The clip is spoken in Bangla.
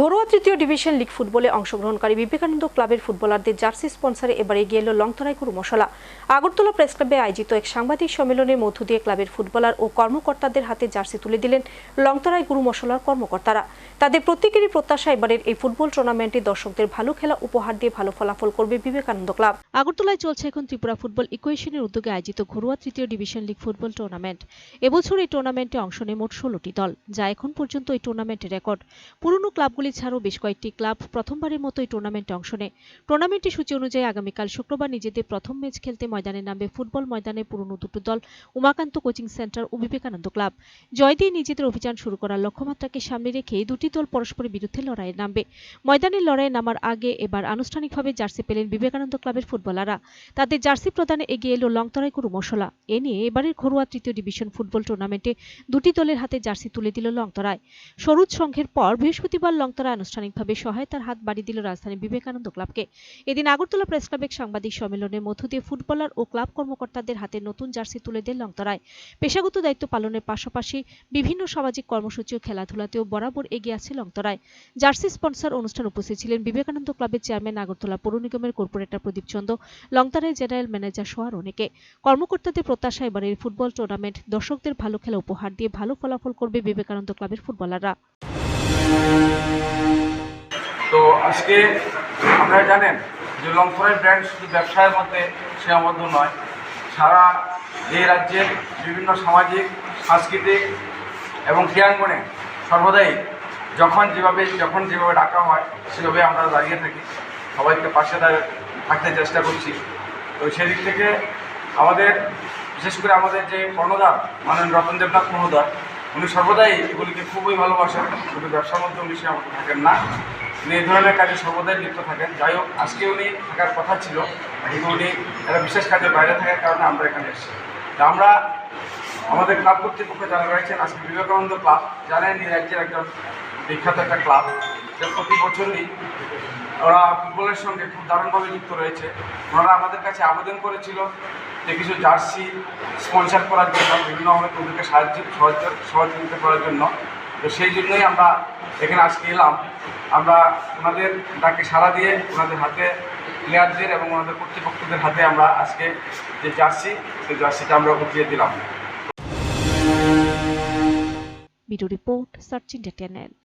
ঘরোয়া তৃতীয় ডিভিশন লিগ ফুটবলে অংশগ্রহণকারী বিবেকানন্দ ক্লাবের ফুটবলারদের জার্সি স্পন্সরে এবার এগিয়ে এলো লংতরাই মশলা। আগরতলা প্রেস ক্লাবে আয়োজিত এক সাংবাদিক সম্মেলনের মধ্য দিয়ে ক্লাবের ফুটবলার ও কর্মকর্তাদের হাতে জার্সি তুলে দিলেন লংতরাই মশলার কর্মকর্তারা। তাদের প্রত্যেকেরই প্রত্যাশা এবারের এই ফুটবল টুর্নামেন্টে দর্শকদের ভালো খেলা উপহার দিয়ে ভালো ফলাফল করবে বিবেকানন্দ ক্লাব। আগরতলায় চলছে এখন ত্রিপুরা ফুটবল ইকুয়েশনের উদ্যোগে আয়োজিত ঘরোয়া তৃতীয় ডিভিশন লিগ ফুটবল টুর্নামেন্ট। এবছর এই টুর্নামেন্টে অংশ নেয় মোট ষোলোটি দল, যা এখন পর্যন্ত এই টুর্নামেন্টের রেকর্ড। পুরনো ক্লাবগুলি ছাড়াও বেশ কয়েকটি ক্লাব প্রথমবারের মতো এই টুর্নামেন্টে অংশ নেয়। টুর্নামেন্টের সূচি অনুযায়ী আগামীকাল শুক্রবার নিজেদের প্রথম ম্যাচ খেলতে ময়দানে নামবে ফুটবল ময়দানে পুরনো দুটো দল, উমাকান্ত কোচিং সেন্টার ও বিবেকানন্দ ক্লাব। জয় দিয়ে নিজেদের অভিযান শুরু করার লক্ষ্যমাত্রাকে সামনে রেখে দুটি দল পরস্পরের বিরুদ্ধে লড়াইয়ে নামবে। ময়দানের লড়াইয়ে নামার আগে এবার আনুষ্ঠানিকভাবে জার্সি পেলেন বিবেকানন্দ ক্লাবের ফুটবলাররা। তাদের জার্সি প্রদানে এগিয়ে এলো লংতরাই গুরু মশলা। এ নিয়ে এবারের ঘরোয়া তৃতীয় ডিভিশন ফুটবল টুর্নামেন্টে দুটি দলের হাতে জার্সি তুলে দিল লংতরায়। সরুজ সংঘের পর বৃহস্পতিবার লংতরা আনুষ্ঠানিকভাবে সহায়তার হাত বাড়িয়ে দিল রাজধানী বিবেকানন্দ ক্লাবকে। এদিন আগরতলা প্রেস ক্লাবে সাংবাদিক সম্মেলনের মধ্য দিয়ে ফুটবলার ও ক্লাব কর্মকর্তাদের হাতে নতুন জার্সি তুলে দেন লংতরায়। পেশাগত দায়িত্ব পালনের পাশাপাশি বিভিন্ন সামাজিক কর্মসূচি ও খেলাধুলাতেও বরাবর এগিয়ে আছে লংতরায়। জার্সি স্পন্সর অনুষ্ঠান উপস্থিত ছিলেন বিবেকানন্দ ক্লাবের চেয়ারম্যান আগরতলা পৌর নিগমের corporator Pradip Chanda, Longtarai general manager সহ অনেকে। কর্মকর্তাদের প্রত্যাশা এবারের ফুটবল টুর্নামেন্ট দর্শকদের ভালো খেলা উপহার দিয়ে ভালো ফলাফল করবে বিবেকানন্দ ক্লাবের ফুটবলাররা। তো আজকে আপনারা জানেন যে লংথরাই ব্র্যান্ড শুধু ব্যবসায়ের মধ্যে সীমাবদ্ধ নয়, সারা এই রাজ্যের বিভিন্ন সামাজিক, সাংস্কৃতিক এবং ক্রিয়াঙ্গনে সর্বদাই যখন যেভাবে যখন যেভাবে ডাকা হয়, সেভাবে আমরা দাঁড়িয়ে থাকি। সবাইকে পাশে দাঁড়িয়ে থাকতে চেষ্টা করছি। তো সেদিক থেকে আমাদের, বিশেষ করে আমাদের যে কর্ণধার, মাননীয় রতন দেবনাথ উনি সর্বদাই এগুলিকে খুবই ভালোবাসেন। শুধু ব্যবসার মধ্যে উনি সে থাকেন না। উনি এই ধরনের কাজে সর্বদাই লিপ্ত থাকেন। যাই হোক, আজকে উনি থাকার কথা ছিল কিন্তু উনি একটা বিশেষ কাজে বাইরে থাকার কারণে আমরা এখানে এসেছি। আমরা আমাদের ক্লাব কর্তৃপক্ষ যারা রয়েছেন, আজকে বিবেকানন্দ ক্লাব জানেন এই রাজ্যের একজন বিখ্যাত একটা ক্লাব। যে প্রতি বছরই ওরা ফুটবলের সঙ্গে খুব দারুণভাবে যুক্ত রয়েছে। ওনারা আমাদের কাছে আবেদন করেছিল যে কিছু জার্সি স্পন্সর করার জন্য বিভিন্নভাবে ওদেরকে সাহায্য সহযোগ- সহযোগিতা করার জন্য। তো সেই জন্যই আমরা এখানে আজকে এলাম। আমরা ওনাদের ডাকে সাড়া দিয়ে ওনাদের হাতে প্লেয়ারদের এবং ওনাদের কর্তৃপক্ষদের হাতে আমরা আজকে যে জার্সি, সেই জার্সিটা আমরা উঠিয়ে দিলাম। Video report, search channel.